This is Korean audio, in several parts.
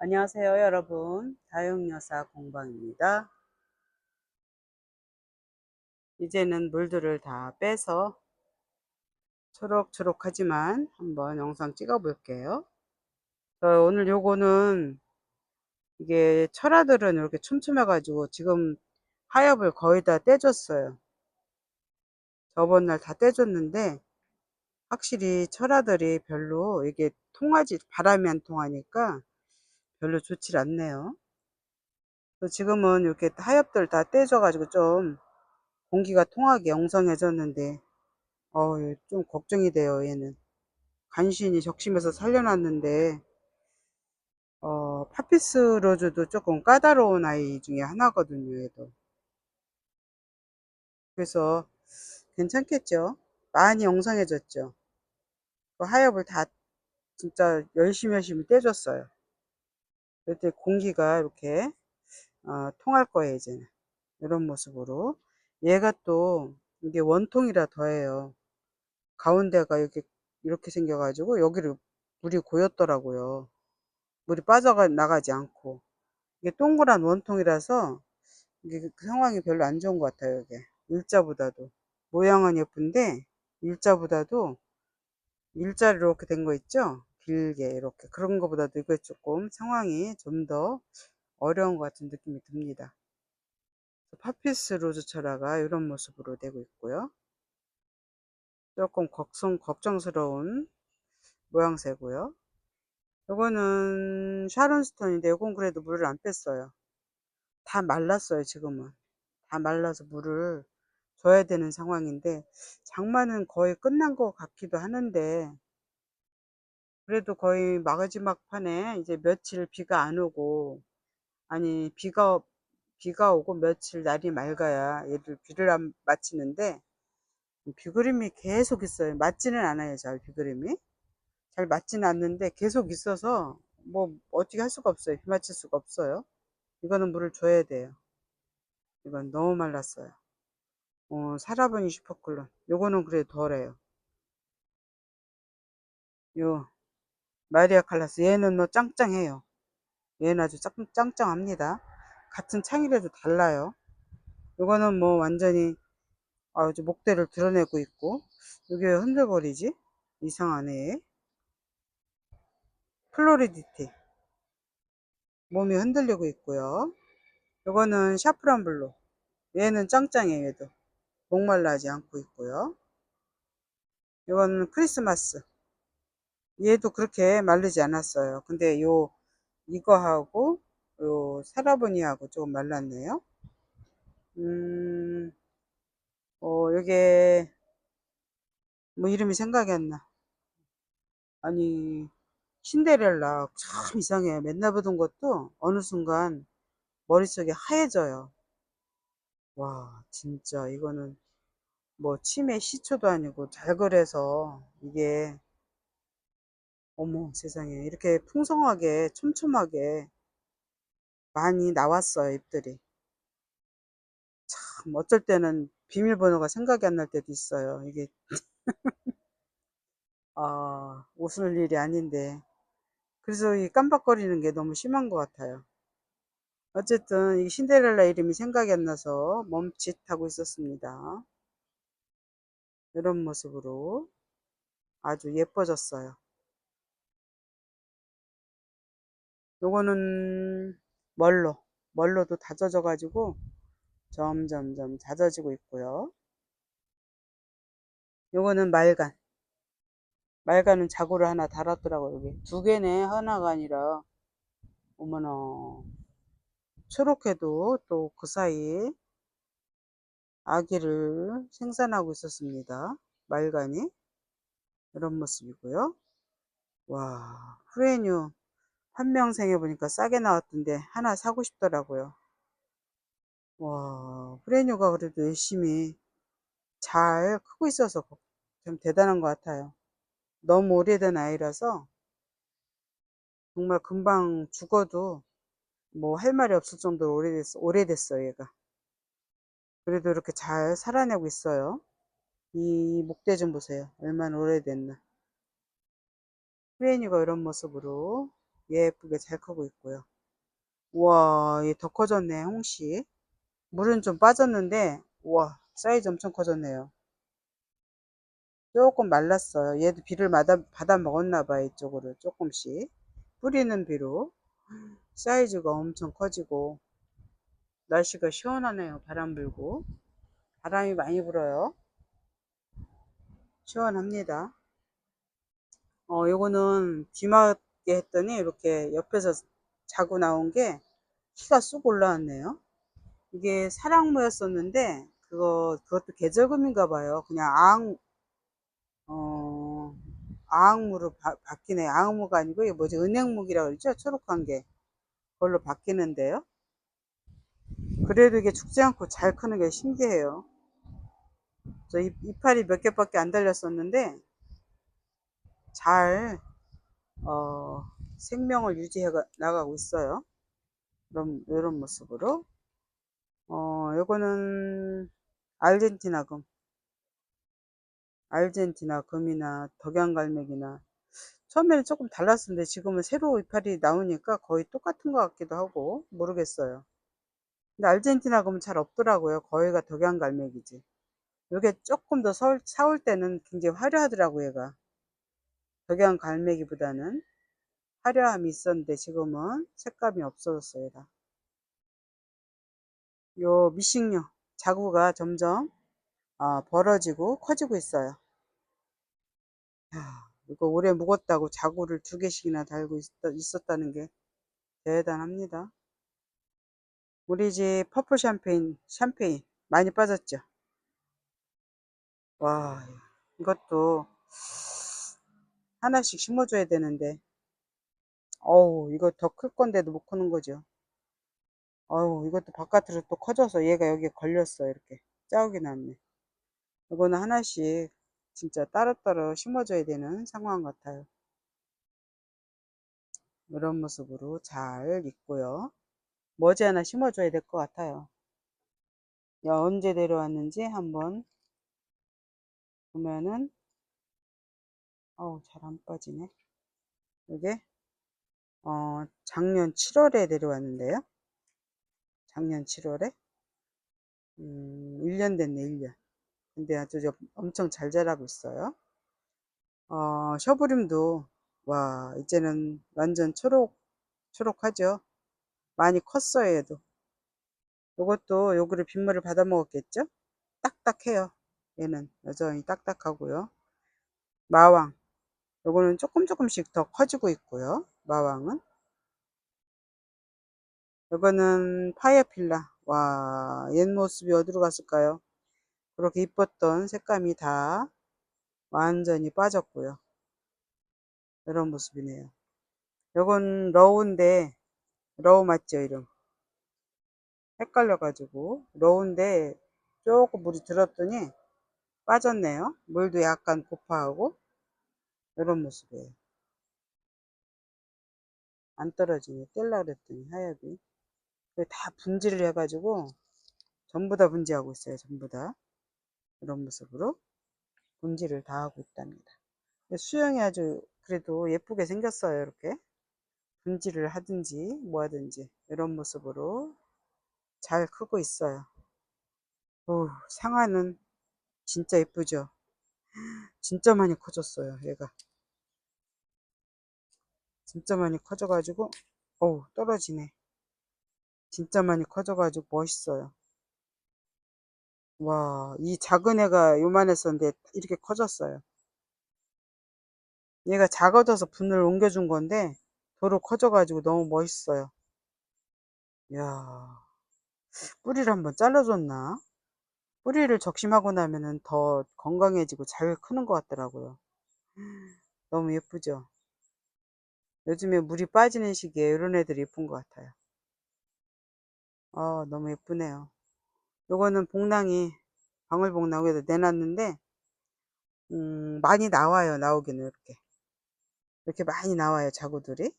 안녕하세요 여러분. 다육여사 공방입니다. 이제는 물들을 다 빼서 초록초록 하지만 한번 영상 찍어 볼게요. 오늘 요거는 이게 철화들은 이렇게 촘촘해 가지고 지금 하엽을 거의 다 떼줬어요. 저번 날 다 떼줬는데 확실히 철화들이 별로 이게 통하지 바람이 안 통하니까 별로 좋질 않네요. 지금은 이렇게 하엽들 다 떼줘가지고 좀 공기가 통하게 엉성해졌는데 어, 좀 걱정이 돼요 얘는. 간신히 적심해서 살려놨는데 어, 파피스 로즈도 조금 까다로운 아이 중에 하나거든요 얘도. 그래서 괜찮겠죠? 많이 엉성해졌죠? 그 하엽을 다 진짜 열심히 열심히 떼줬어요 그때 공기가 이렇게 어, 통할 거예요 이제는. 이런 모습으로. 얘가 또 이게 원통이라 더해요. 가운데가 이렇게 이렇게 생겨 가지고 여기를 물이 고였더라고요. 물이 빠져 나가지 않고. 이게 동그란 원통이라서 이게 그 상황이 별로 안 좋은 것 같아요 이게. 일자보다도. 모양은 예쁜데 일자보다도 일자로 이렇게 된 거 있죠 길게 이렇게 그런 것보다도 이거 조금 상황이 좀 더 어려운 것 같은 느낌이 듭니다. 파피스 로즈 철화가 이런 모습으로 되고 있고요. 조금 걱정, 걱정스러운 모양새고요. 이거는 샤론스톤인데 이건 그래도 물을 안 뺐어요. 다 말랐어요 지금은. 다 말라서 물을 줘야 되는 상황인데 장마는 거의 끝난 것 같기도 하는데 그래도 거의 마지막 판에 이제 며칠 비가 안 오고 아니 비가 비가 오고 며칠 날이 맑아야 얘들 비를 안 맞히는데 비그림이 계속 있어요. 맞지는 않아요 잘 비그림이. 잘 맞지는 않는데 계속 있어서 뭐 어떻게 할 수가 없어요. 비 맞힐 수가 없어요. 이거는 물을 줘야 돼요. 이건 너무 말랐어요. 어, 사라버니 슈퍼클론. 요거는 그래도 덜해요. 요 마리아 칼라스. 얘는 뭐 짱짱해요. 얘는 아주 짱, 짱짱합니다. 같은 창이라도 달라요. 이거는 뭐 완전히 아주 목대를 드러내고 있고 이게 흔들거리지? 이상하네. 플로리디티. 몸이 흔들리고 있고요. 이거는 샤프란 블루. 얘는 짱짱해 얘도. 목말라하지 않고 있고요. 이거는 크리스마스 얘도 그렇게 마르지 않았어요. 근데 요 이거하고 요 사라보니하고 조금 말랐네요. 음, 어, 요게 뭐 이름이 생각이 안 나. 아니 신데렐라 참 이상해요. 맨날 보던 것도 어느 순간 머릿속에 하얘져요. 와 진짜 이거는 뭐 치매 시초도 아니고 잘 그래서 이게 어머 세상에. 이렇게 풍성하게 촘촘하게 많이 나왔어요 잎들이. 참 어쩔 때는 비밀번호가 생각이 안 날 때도 있어요 이게. 아 웃을 일이 아닌데. 그래서 이 깜빡거리는 게 너무 심한 것 같아요. 어쨌든 이 신데렐라 이름이 생각이 안 나서 멈칫하고 있었습니다. 이런 모습으로 아주 예뻐졌어요 요거는 멀로 멀로도 다져져 가지고 점점점 잦아지고 있고요. 요거는 말간. 말간은 자구를 하나 달았더라고요 여기. 두 개네 하나가 아니라. 어머나. 초록해도 또 그 사이에 아기를 생산하고 있었습니다 말간이. 이런 모습이고요. 와 프레뉴 한명생해 보니까 싸게 나왔던데 하나 사고 싶더라고요. 와, 프레뉴가 그래도 열심히 잘 크고 있어서 좀 대단한 것 같아요. 너무 오래된 아이라서 정말 금방 죽어도 뭐 할 말이 없을 정도로 오래됐어, 오래됐어 얘가. 그래도 이렇게 잘 살아내고 있어요. 이 목대 좀 보세요. 얼마나 오래됐나. 프레뉴가 이런 모습으로 예쁘게 잘 크고 있고요. 우와, 얘 더 커졌네, 홍씨. 물은 좀 빠졌는데, 우와, 사이즈 엄청 커졌네요. 조금 말랐어요. 얘도 비를 받아, 받아 먹었나봐요, 이쪽으로. 조금씩. 뿌리는 비로. 사이즈가 엄청 커지고, 날씨가 시원하네요. 바람 불고. 바람이 많이 불어요. 시원합니다. 어, 요거는 뒤맞 게 했더니 이렇게 옆에서 자고 나온 게 키가 쑥 올라왔네요. 이게 사랑무였었는데 그거 그것도 계절금인가 봐요. 그냥 앙 어, 아악무로 바, 바뀌네. 아악무가 아니고 이게 뭐지? 은행무기라고 그러죠? 초록한 게 그걸로 바뀌는데요. 그래도 이게 죽지 않고 잘 크는 게 신기해요. 저 이, 이파리 몇 개밖에 안 달렸었는데 잘 어, 생명을 유지해 나가고 있어요. 이런, 이런 모습으로. 어, 요거는 아르헨티나 금. 아르헨티나 금이나 덕양갈매기나 처음에는 조금 달랐었는데 지금은 새로 이파리 나오니까 거의 똑같은 것 같기도 하고 모르겠어요. 근데 아르헨티나 금은 잘 없더라고요. 거의가 덕양갈매기지. 요게 조금 더 사올, 사올 때는 굉장히 화려하더라고 얘가. 덕양 갈매기보다는 화려함이 있었는데 지금은 색감이 없어졌어요. 다. 요 미식류 자구가 점점 어, 벌어지고 커지고 있어요. 야, 이거 오래 묵었다고 자구를 두 개씩이나 달고 있었, 다 는게 대단합니다. 우리 집 퍼플 샴페인, 샴페인 많이 빠졌죠? 와, 이것도 하나씩 심어줘야 되는데. 어우 이거 더 클 건데도 못 크는 거죠. 어우 이것도 바깥으로 또 커져서 얘가 여기에 걸렸어 이렇게. 짜오게 났네. 이거는 하나씩 진짜 따로따로 심어줘야 되는 상황 같아요. 이런 모습으로 잘 있고요. 머지 하나 심어줘야 될 것 같아요. 야, 언제 내려왔는지 한번 보면은 어우 잘 안 빠지네 이게 어, 작년 7월에 내려왔는데요. 작년 7월에. 음, 1년 됐네, 1년. 근데 아주 엄청 잘 자라고 있어요. 어, 셔브림도, 와, 이제는 완전 초록, 초록하죠. 많이 컸어요, 얘도. 요것도 요거를 빗물을 받아 먹었겠죠? 딱딱해요. 얘는 여전히 딱딱하고요. 마왕. 요거는 조금 조금씩 더 커지고 있고요. 마왕은 이거는 파이어필라 와, 옛 모습이 어디로 갔을까요? 그렇게 이뻤던 색감이 다 완전히 빠졌고요. 이런 모습이네요. 이건 러우인데 러우 맞죠 이름? 헷갈려가지고 러우인데 조금 물이 들었더니 빠졌네요. 물도 약간 고파하고 이런 모습이에요. 안 떨어지네. 뗄라 그랬더니 하엽이. 다 분지를 해가지고 전부 다 분지하고 있어요. 전부 다. 이런 모습으로 분지를 다 하고 있답니다. 수영이 아주 그래도 예쁘게 생겼어요. 이렇게. 분지를 하든지 뭐 하든지 이런 모습으로 잘 크고 있어요. 오, 상아는 진짜 예쁘죠? 진짜 많이 커졌어요. 얘가. 진짜 많이 커져가지고 어우 떨어지네. 진짜 많이 커져가지고 멋있어요. 와 이 작은 애가 요만했었는데 이렇게 커졌어요. 얘가 작아져서 분을 옮겨준 건데 도로 커져가지고 너무 멋있어요. 이야 뿌리를 한번 잘라줬나? 뿌리를 적심하고 나면은 더 건강해지고 잘 크는 것 같더라고요. 너무 예쁘죠 요즘에 물이 빠지는 시기에 이런 애들이 예쁜 것 같아요. 어, 너무 예쁘네요. 요거는 복랑이 방울복랑에다 내놨는데 음, 많이 나와요. 나오기는 이렇게. 이렇게 많이 나와요. 자구들이.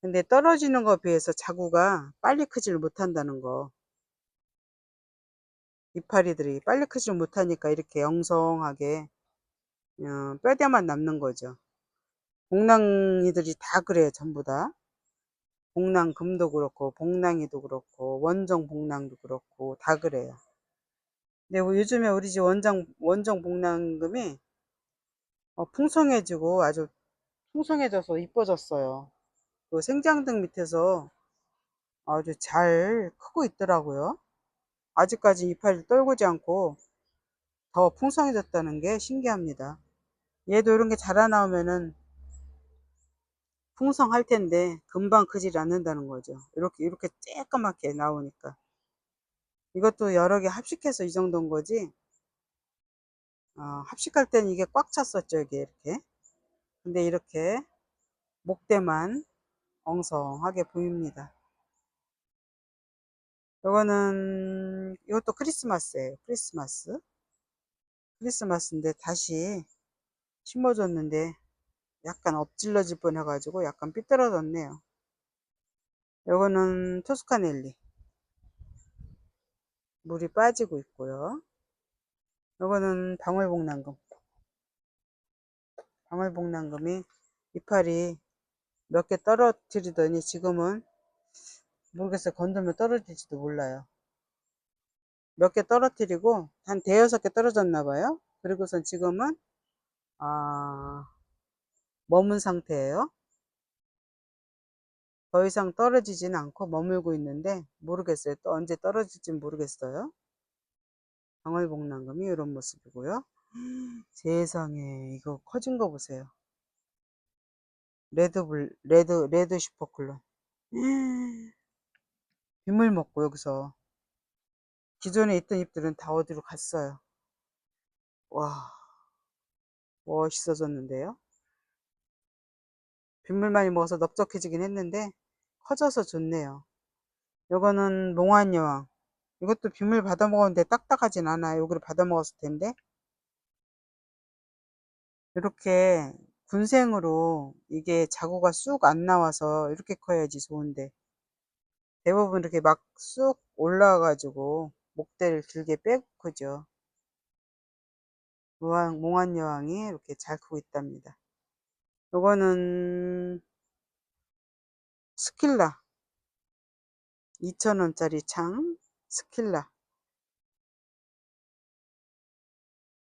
근데 떨어지는 것에 비해서 자구가 빨리 크지를 못한다는 거. 이파리들이 빨리 크지를 못하니까 이렇게 영성하게 어, 뼈대만 남는 거죠. 복랑이들이 다 그래요, 전부 다. 복랑금도 그렇고, 복랑이도 그렇고, 원정 복랑도 그렇고, 다 그래요. 근데 요즘에 우리 집 원정, 원정 복랑금이 어, 풍성해지고 아주 풍성해져서 이뻐졌어요. 그 생장등 밑에서 아주 잘 크고 있더라고요. 아직까지 이파리를 떨구지 않고 더 풍성해졌다는 게 신기합니다. 얘도 이런 게 자라나오면은 풍성할 텐데 금방 크질 않는다는 거죠. 이렇게 이렇게 쬐까맣게 나오니까 이것도 여러 개 합식해서 이 정도인 거지. 어, 합식할 때는 이게 꽉 찼었죠, 이게 이렇게. 근데 이렇게 목대만 엉성하게 보입니다. 이거는 이것도 크리스마스예요. 크리스마스. 크리스마스인데 다시 심어줬는데 약간 엎질러질 뻔해가지고 약간 삐뚤어졌네요. 요거는 토스카넬리. 물이 빠지고 있고요. 요거는 방울복랑금. 방울복랑금이 이파리 몇 개 떨어뜨리더니 지금은 모르겠어요. 건들면 떨어질지도 몰라요. 몇 개 떨어뜨리고 한 대여섯 개 떨어졌나 봐요. 그리고선 지금은 아 머문 상태예요. 더 이상 떨어지진 않고 머물고 있는데 모르겠어요. 또 언제 떨어질지 모르겠어요. 방울복랑금이 이런 모습이고요. 세상에 이거 커진 거 보세요. 레드불 레드 레드 슈퍼클론 빗물 먹고 여기서 기존에 있던 잎들은 다 어디로 갔어요. 와 멋있어졌는데요. 빗물 많이 먹어서 넓적해지긴 했는데 커져서 좋네요. 요거는 몽환 여왕. 이것도 빗물 받아 먹었는데 딱딱하진 않아요. 여기를 받아 먹었을 텐데. 이렇게 군생으로 이게 자구가 쑥 안 나와서 이렇게 커야지 좋은데 대부분 이렇게 막 쑥 올라와가지고 목대를 길게 빼고 크죠. 몽환여왕이 이렇게 잘 크고 있답니다. 요거는 스킬라 2,000원짜리 창 스킬라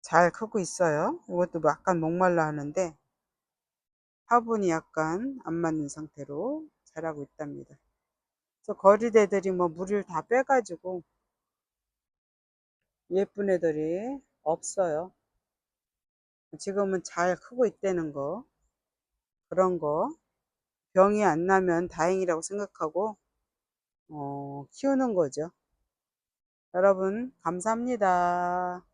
잘 크고 있어요. 이것도 약간 목말라 하는데 화분이 약간 안 맞는 상태로 자라고 있답니다. 그래서 거리대들이 뭐 물을 다 빼가지고 예쁜 애들이 없어요. 지금은 잘 크고 있다는 거 그런 거 병이 안 나면 다행이라고 생각하고 어, 키우는 거죠. 여러분 감사합니다.